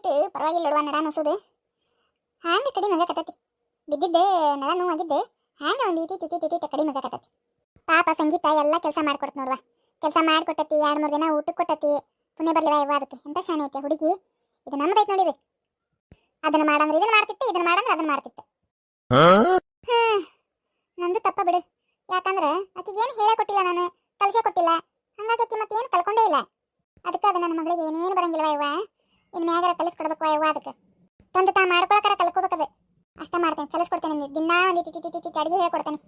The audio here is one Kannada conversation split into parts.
ಇಟ್ಟು ಪರವಾಗಿಲ್ಲ ನೋಡುವ ನಡ ಅನಿಸೋದು ಹ್ಯಾಂಗ ಕಡಿಮೆ ಆಗಕತ್ತತಿ ಬಿದ್ದಿದ್ದೆ ನಡ ನೋವಾಗಿದ್ದೆ ಹ್ಯಾಂಗ ಒಂದು ಇಟಿ ಟಿಟಿ ಟಿಟಿ ಕಡಿಮೆ ಆಗಕತ್ತತಿ ಪಾಪ ಸಂಗೀತ ಎಲ್ಲ ಕೆಲಸ ಮಾಡ್ಕೊಡ್ತು ನೋಡುವ. ಕೆಲಸ ಮಾಡ್ಕೊಟ್ಟತಿ, ಎರಡು ಮೂರು ದಿನ ಊಟಕ್ಕೆ ಕೊಟ್ಟತಿ, ಪುಣ್ಯ ಬರ್ಲಿವ ಇವ ಅದಕ್ಕೆ. ಎಂತ ಶಾನೆ ಐತೆ ಹುಡುಗಿ? ಇದು ನಮ್ದೈತೆ ನೋಡಿದೆ ಅದನ್ನ ಮಾಡಂದ್ರೆ ಇದನ್ನ ಮಾಡ್ತಿತ್ತೆ, ಇದನ್ನ ಮಾಡಂದ್ರೆ ಅದನ್ನ ಮಾಡ್ತಿತ್ತೆ. ನಂದು ತಪ್ಪ ಬಿಡು. ಯಾಕಂದ್ರೆ ಆಕಿಗೆ ಏನು ಹೇಳೇ ಕೊಟ್ಟಿಲ್ಲ ನಾನು, ಕಲಿಸೇ ಕೊಟ್ಟಿಲ್ಲ. ಹಂಗಾಗಿ ಆಕಿ ಮತ್ತೆ ಏನು ಕಲ್ಕೊಂಡೇ ಇಲ್ಲ. ಅದಕ್ಕೆ ಅದು ನನ್ನ ಮಗಳಿಗೆ ಏನೇನು ಬರಂಗಿಲ್ಲವ ಇವ ಇನ್ನು ಮ್ಯಾಗಾರ ಕಲಿಸ್ಕೊಡ್ಬೇಕು ಇವ ಅದಕ್ಕೆ. ತಂದು ತಾ ಮಾಡ್ಕೊಳಕಾರ ಕಲ್ಕೋಬೇಕದು. ಅಷ್ಟ ಮಾಡ್ತೇನೆ ಕಲಿಸ್ಕೊಡ್ತೇನೆ ನಿಂಗೆ. ದಿನಾ ಒಂದು ಟಿ ಟಿ ಟಿ ಅಡಿಗೆ ಹೇಳ್ಕೊಡ್ತೇನೆ.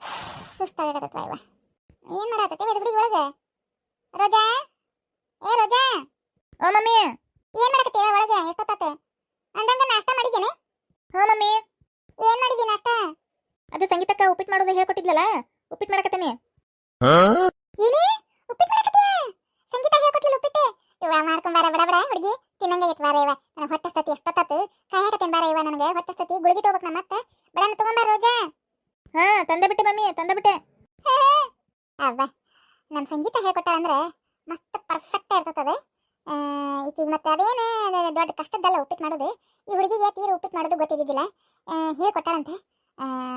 ಸುಸ್ತಾಗತ್ತವ ಏನು ಮಾಡಾಕತ್ತೆ ಬಿಡಿ ಒಳಗೆ? ರೋಜಾ? ಏ ರೋಜಾ? ಓ ಮಮ್ಮಿ. ಏನ್ ಮಾಡಕತ್ತೀವ ಒಳಗೆ? ಎಷ್ಟೊತ್ತಾತ? ಅಂದಂಗ ನಾಷ್ಟ ಮಾಡಿದ್ದೇನೆ. ಹಾ ಮಮ್ಮಿ. ಏನ್ ಮಾಡಿದಿ ನಾಷ್ಟ? ಅದು ಸಂಗೀತಕ್ಕ ಉಪ್ಪಿಟ್ಟು ಮಾಡೋದು ಹೇಳ್ಕೊಟ್ಟಿದ್ಲಲ್ಲ ಉಪ್ಪಿಟ್ಟು ಮಾಡಕತ್ತೇನೆ. ಏನೇ? ಉಪ್ಪಿಟ್ಟು ಮಾಡಕತ್ತೀಯ? ಸಂಗೀತ ಹೇಳ್ಕೊಟ್ಟಿಲ್ಲ ಉಪ್ಪಿಟ್ಟು? ಇವ ಮಾಡ್ಕೊಂಬಾರ ಬಡ ಬಡ ಹುಡುಗಿ. ತಿನ್ನಂಗಾಗೈತ್ ಬಾರ ಇವ. ನನ್ನ ಹೊಟ್ಟೆ ಸತಿ ಎಷ್ಟೊತ್ತಾತು? ಕಾಯಿ ಹಾಕತ್ತೇನೆ ಬಾರ ಇವ ನನಗೆ? ಹೊಟ್ಟೆ ಸತಿ ಗುಳಿಗೆ ತಗೋಬೇಕು ನಮ್ಮ ಮತ್ತೆ. ಬಡನ ತಗೊಂಬಾರ ರೋಜಾ. ಹಾ ತಂದೆ ಬಿಟ್ಟೆ ಮಮ್ಮಿ ತಂದೆ ಬಿಟ್ಟೆ. ಅವ್ವ ನಮ್ಮ ಸಂಗೀತ ಹೇಳ್ಕೊಟ್ಟಾಳ ಅಂದ್ರೆ ಮಸ್ತ್ ಪರ್ಫೆಕ್ಟ್ ಇರ್ತದೆ ಈಕಿಗೆ ಮತ್ತೆ ಅದೇನು ದೊಡ್ಡ ಕಷ್ಟದ್ದಲ್ಲ ಉಪ್ಪಿಟ್ಟು ಮಾಡೋದು. ಈ ಹುಡುಗಿಗೆ ತೀರ ಉಪ್ಪಿಟ್ಟು ಮಾಡೋದು ಗೊತ್ತಿದ್ದಿಲ್ಲ ಹೇಳ್ಕೊಟ್ಟಾಳಂತೆ.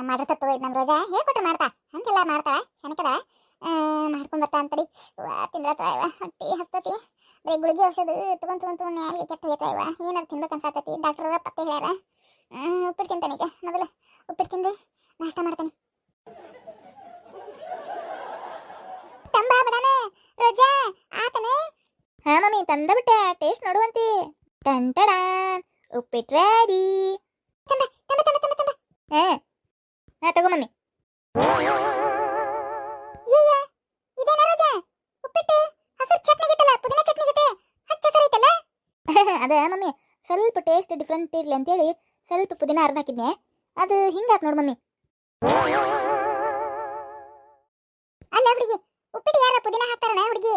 ಮಾಡಿರ್ತದ ಇದು ನಮ್ಮ ರೋಜಾ. ಹೇಳ್ಕೊಟ್ರೆ ಮಾಡ್ತಾ. ಹಂಗೆಲ್ಲ ಮಾಡ್ತಾ ಶನಕದ ಮಾಡ್ಕೊಂಬರ್ತಾ ಅಂತಡಿ ಇವ. ಹೊಟ್ಟಿ ಹಸ್ತತಿ. ಬರೀ ಗುಳಿಗೆ ಔಷಧ ತಗೊಂಡ್ ತಗೊಂಡ್ ತಗೊಂಡ್ ಯಾರಿಗೆ ಕೆಟ್ಟ ಹೋಗೈತ ಇವ ಏನಾರು ತಿನ್ಬೇಕು ಅನ್ಸಾತತಿ. ಡಾಕ್ಟರ್ ಪತ್ತೆ ಹೇಳ್ಯಾರ ಉಪ್ಪಿಟ್ಟು ತಿಂತಾನೆ ಈಗ. ಮೊದಲು ಉಪ್ಪಿಟ್ಟು ತಿಂದು ನಾಷ್ಟ ಮಾಡ್ತಾನೆ. ತಂಬಾ ಬಡನ, ರೋಜಾ, ಆತನೆ. ಹಾ, ಮಮ್ಮಿ, ತಂದ ಬಿಟ್ಟೆ. ಟೇಸ್ಟ್ ನೋಡುವಂತಿ. ಟಂಟಡ ಉಪ್ಪಿಟ್ಟು ರೆಡಿ. ತಂಬ ತಂಬ ತಂಬ ತಂಬ. ಹಾ ಹಾ, ತಗೋ ಮಮ್ಮಿ. ಅದ, ಮಮ್ಮಿ, ಸ್ವಲ್ಪ ಟೇಸ್ಟ್ ಡಿಫ್ರೆಂಟ್ ಇರಲಿ ಅಂತೇಳಿ ಸ್ವಲ್ಪ ಪುದೀನ ಅರ್ಧ ಹಾಕಿದ್ನೆ. ಅದು ಹಿಂಗಾತ್ ನೋಡು ಮಮ್ಮಿ. ಅಲ್ಲ, ಹುಡುಗಿ, ಉಪ್ಪಿಟ್ಟು ಯಾರ ಪುದೀನ ಹಾಕ್ತಾರಣ ಹುಡುಗಿ?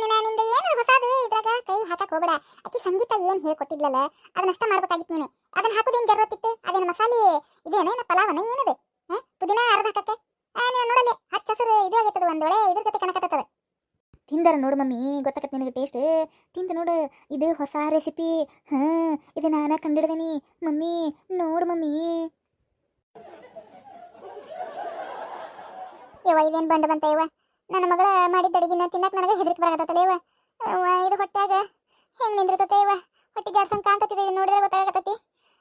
ನಿನ್ನ ನಿಂದ ಏನು ಹೊಸದು? ಇದ್ರಾಗ ಕೈ ಹಾಕಕ್ ಹೋಗ್ಬೇಡ. ಅಕ್ಕಿ ಸಂಗೀತ ಏನ್ ಹೇಳ್ಕೊಟ್ಟಿದ್ಲಲ್ಲ ಅದನ್ನಷ್ಟ ಮಾಡ್ಬೇಕಾಗಿತ್ತು ನೀನು. ಅದನ್ನ ಹಾಕೋದೇನ್ ಜರತ್ತಿತ್ತು ಅದೇನು ಮಸಾಲೆ ಇದೇನೇನ ಪಲಾವನ ಏನದು? ಪುದೀನ ಅರ್ಧ ಹಾಕಕ್ಕೆ? ನೋಡಲ್ಲಿ, ಹಚ್ಚ ಹಸಿರು ಇದು ಆಗೈತದ ಒಂದೊಳೆ ಇದ್ರ ಜೊತೆ ಕಣಕತ್ತದ. ತಿಂದಾರ ನೋಡು ಮಮ್ಮಿ ಗೊತ್ತಾಗತ್ತೆ ನಿನಗೆ ಟೇಸ್ಟ್ ತಿಂದ ನೋಡು, ಇದು ಹೊಸ ರೆಸಿಪಿ ಹಾ, ಇದು ನಾನು ಕಂಡಿಡ್ದೇನಿ. ಮಮ್ಮಿ, ನೋಡು ಮಮ್ಮಿ. ಯವ್ವ, ಇದೇನು ಬಂಡ ಬಂತ ನನ್ನ ಮಗಳ ಮಾಡಿದ ಅಡಿಗೆನ ತಿನ್ನಕ್ ನನಗೆ ಹೆದರಿಕೆ ಬರಕತ್ತಲ್ಲ ಇವ ಇದು ಹೊಟ್ಟ್ಯಾಗ ಹೆಂಗ್ ನಿಂದಿರ್ತತೆ ಇವ ಹೊಟ್ಟೆ ಜಾಡ್ಸಂಗೆ ಕಾಣ್ತತಿದೆ ಇದು ನೋಡಿದ್ರೆ ಗೊತ್ತಾಗತ್ತತಿ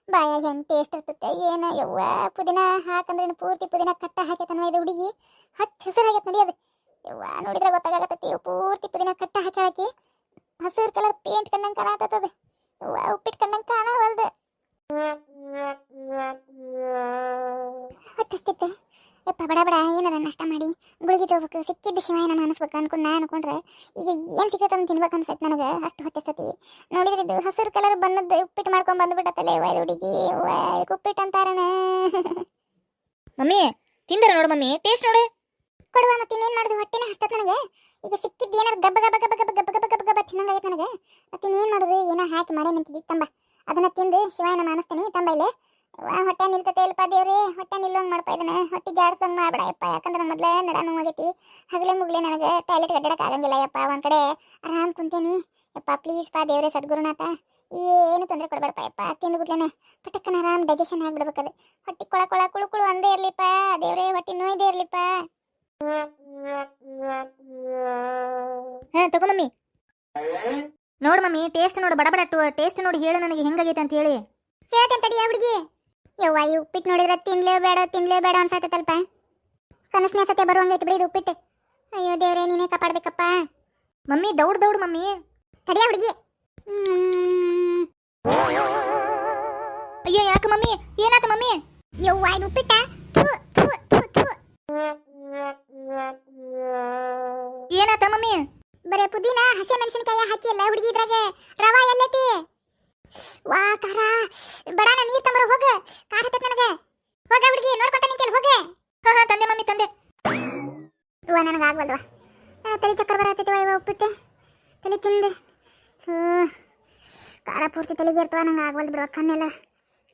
ಬಾಯಾಗ ಹೆಂಗ್ ಟೇಸ್ಟ್ ಇರ್ತತೆ, ಏನು ಯವ್ವ? ಪುದೀನ ಹಾಕಂದ್ರೆ ಪೂರ್ತಿ ಪುದೀನ ಕಟ್ಟ ಹಾಕೈತನ್ವ ಇದು ಹುಡುಗಿ? ಹಚ್ಚ ಹಸಿರು ಆಗೈತೆ ನೋಡಿ ಅದು. ಯವ್ವ, ನೋಡಿದ್ರೆ ಗೊತ್ತಾಗತ್ತೆ ಇವ್ ಪೂರ್ತಿ ಪುದೀನ ಕಟ್ಟ ಹಾಕಿ ಹಾಕಿ. ಹಸಿರು ಕಲರ್ ಪೇಂಟ್ ಕಣ್ಣಂಗ್ ಕಾಣತದ ಯವ್ವ ಉಪ್ಪಿಟ್ಟು ಕಣ್ಣಂಗ್ ಕಾಣವಲ್ದು. ಹೊಟ್ಟಿಸ್ತಿತ್ತೆ ಯಪ್ಪ, ಬಡ ಬಡ, ಏನಾರ ನಷ್ಟ ಮಾಡಿ ಗುಳಿಗೆ ತಗೋಬೇಕು, ಸಿಕ್ಕಿದ್ದು ಶಿವಾಯ ನಮ್ಮ ಅನಿಸ್ಬೇಕು ಅನ್ಕೊಂಡು ನಾ ಅನ್ಕೊಂಡ್ರೆ ಈಗ ಏನು ಸಿಕ್ಕತ್ತ ಅಂತ ತಿನ್ಬೇಕು ಅನ್ಸೈತೆ ನನಗೆ. ಅಷ್ಟು ಹೊಟ್ಟೆ ನೋಡಿದ್ರೆ ಇದು ಹಸಿರು ಕಲರ್ ಬಣ್ಣದ ಉಪ್ಪಿಟ್ಟು ಮಾಡ್ಕೊಂಡ್ ಬಂದ್ಬಿಟ್ಟತ್ತಲ್ಲ. ಇವ ಹುಡುಗಿ. ಉಪ್ಪಿಟ್ಟು ಅಂತಾರಣ. ಮಮ್ಮಿ, ತಿಂದರ ನೋಡು ಮಮ್ಮಿ. ಟೇಸ್ಟ್ ನೋಡು. ಕೊಡುವ ಮತ್ತೆ ಇನ್ನೇನು ಮಾಡುದು? ಹೊಟ್ಟೆನ ಹಸ್ತದ ನನಗೆ. ಈಗ ಸಿಕ್ಕಿದ್ದು ಏನಾರು ಗಬ್ಬ ಗಬ್ಬ ಗಬ್ಬ ಗಬ್ಬ ಗಬ್ಬ ಗಬ್ಬ ಗಬ್ಬ ಗಬ್ಬ ತಿನ್ನಂಗಾಗೈತೆ ನನಗೆ. ಮತ್ತೆ ಇನ್ನೇನು ಮಾಡುದು? ಏನೋ ಹಾಕಿ ಮಾಡೇ ನಿಂತಿದ್ದಿ ತಂಬ. ಅದನ್ನ ತಿಂದು ಶಿವಾಯನ ಮಾನಸ್ತೇನೆ. ತಂಬ ಇಲ್ಲಿ. ಹೊಟ್ಟೆ ನಿಲ್ತತೆ ಇಲ್ಲಪ್ಪ ದೇವ್ರಿ. ಹೊಟ್ಟೆ ನಿಲ್ಲೋಂಗ್ ಮಾಡ್ಪಾ ಇದನ್ನ. ಹೊಟ್ಟೆ ಜಾಡ್ಸಂಗ್ ಮಾಡ್ಬೇಡ ಯಪ್ಪ. ಯಾಕಂದ್ರೆ ನಂಗೆ ಮೊದಲೇ ನಡ ಹಗಲೇ ಮುಗ್ಲೇ ನನಗೆ. ಟಾಯ್ಲೆಟ್ ಅಡ್ಡಾಡಕ್ ಆಗಂಗಿಲ್ಲ ಯಪ್ಪ. ಒಂದ್ ಕಡೆ ಆರಾಮ್ ಕುಂತೇನಿ. ಯಪ್ಪ ಪ್ಲೀಸ್ ಪಾ ದೇವ್ರೆ ಸದ್ಗುರುನಾಥ. ಏನು ತೊಂದರೆ ಕೊಡ್ಬೇಡಪ್ಪ ಯಪ್ಪ. ತಿಂದು ಬಿಡ್ಲೇನೆ ಪಟಕ್ಕನ ಆರಾಮ್ ಡೈಜೆಷನ್ ಆಗಿಬಿಡ್ಬೇಕದು ಹೊಟ್ಟೆ ಕೊಳ ಕೊಳ ಕುಳು ಕುಳು ಒಂದೇ ಇರ್ಲಿಪ್ಪ. ದೇವ್ರೆ, ಹೊಟ್ಟೆ ನೋಯ್ದೇ ಇರ್ಲಿಪ್ಪ. ಹಾ ತಗೋ ಮಮ್ಮಿ. ನೋಡು ಮಮ್ಮಿ ಟೇಸ್ಟ್ ನೋಡು ಬಡ ಬಡ ಟೇಸ್ಟ್ ನೋಡಿ ಹೇಳು ನನಗೆ ಹೆಂಗಾಗೈತೆ ಅಂತ ಹೇಳಿ. ಹೇಳ್ತೇನೆ ತಡಿ ಹುಡುಗಿ. ಯವ್ವ ಈ ಉಪ್ಪಿಟ್ಟು ನೋಡಿದ್ರೆ ತಿನ್ಲೇ ಬೇಡ ತಿನ್ಲೇ ಬೇಡ ಅನ್ಸಾತೈತಲ್ಪ ಕನಸನೇ ಸತ್ಯ ಬರುವಂಗೈತೆ ಬಿಡಿ ಇದು ಉಪ್ಪಿಟ್ಟು. ಅಯ್ಯೋ ದೇವ್ರೆ ನೀನೇ ಕಾಪಾಡ್ಬೇಕಪ್ಪ. Mummy ದೌಡ್ ದೌಡ್ mummy. ತಡಿಯ ಹುಡುಗಿ. ಅಯ್ಯೋ ಯಾಕೆ ಮಮ್ಮಿ? ಏನಾತ ಮಮ್ಮಿ? ಯವ್ವ ಇದು ಉಪ್ಪಿಟ್ಟ? ಥು, ಥು, ಥು, ಥು. ಪುದೀನ ಹಸಿ ಮೆಣಸಿನಕಾಯಿ ಹಾಕಿ ಎಲ್ಲ ಹುಡುಗಿ ಇದ್ರಾಗ ರವಾ ಎಲ್ಲೈತಿ? ವಾ ಖಾರ ಬಡಾನ ನೀರ್ ತಮ್ಮರು ಹೋಗ, ಖಾರ ಹತ್ತೈತ್ ನನಗೆ. ಹೋಗ ಹುಡುಗಿ, ನೋಡ್ಕೊತ ನಿಂತಿಲ್ಲ ಹೋಗ. ಹಾ ಹಾ, ತಂದೆ, ಮಮ್ಮಿ, ತಂದೆ. ವಾ, ನನಗೆ ಆಗ್ವಲ್ವ ತಲೆ ಚಕ್ಕರ್ ಬರತ್ತೈತಿ ಇವ ಉಪ್ಪಿಟ್ಟು. ತಲೆ ತಿಂದು. ಖಾರ ಪೂರ್ತಿ ತಲೆಗೆ ಇರ್ತವ, ನಂಗೆ ಆಗ್ವಲ್ದು ಬಿಡುವ ಕಣ್ಣೆಲ್ಲ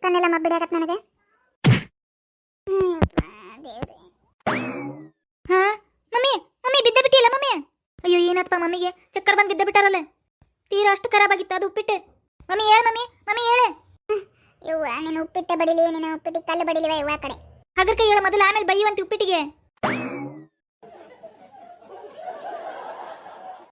ಕಣ್ಣೆಲ್ಲ ಮಬ್ಬಿಡಾಕತ್ ನನಗೆ. ದೇವ್ರೇ ಹಾ ಮಮ್ಮಿ ಮಮ್ಮಿ ಬಿದ್ದ ಬಿಟ್ಟಿಲ್ಲ ಮಮ್ಮಿ ಮಮ್ಮಿಗೆ ಚಕ್ಕರ್ ಬಂದು ಬಿದ್ದ ಬಿಟ್ಟಾರಲ್ಲ ತೀರಾ ಅಷ್ಟು ಖರಾಬ್ ಆಗಿತ್ತು ಅದು ಉಪ್ಪಿಟ್ಟು ಮಮ್ಮಿ ಹೇಳ ಮಮ್ಮಿ ಮಮ್ಮಿ ಹೇಳ ಯವ್ವ ನೀನು ಉಪ್ಪಿಟ್ಟ ಬಡಿಲಿ ಉಪ್ಪಿಟ್ಟಿ ಕಲ್ಲು ಬಡಿಲಿವ ಯವ್ವ ಕಡೆ ಹಗರ್ಕ ಹೇಳ ಮೊದಲು ಆಮೇಲೆ ಬೈಯುವಂತಿ ಉಪ್ಪಿಟ್ಟಿಗೆ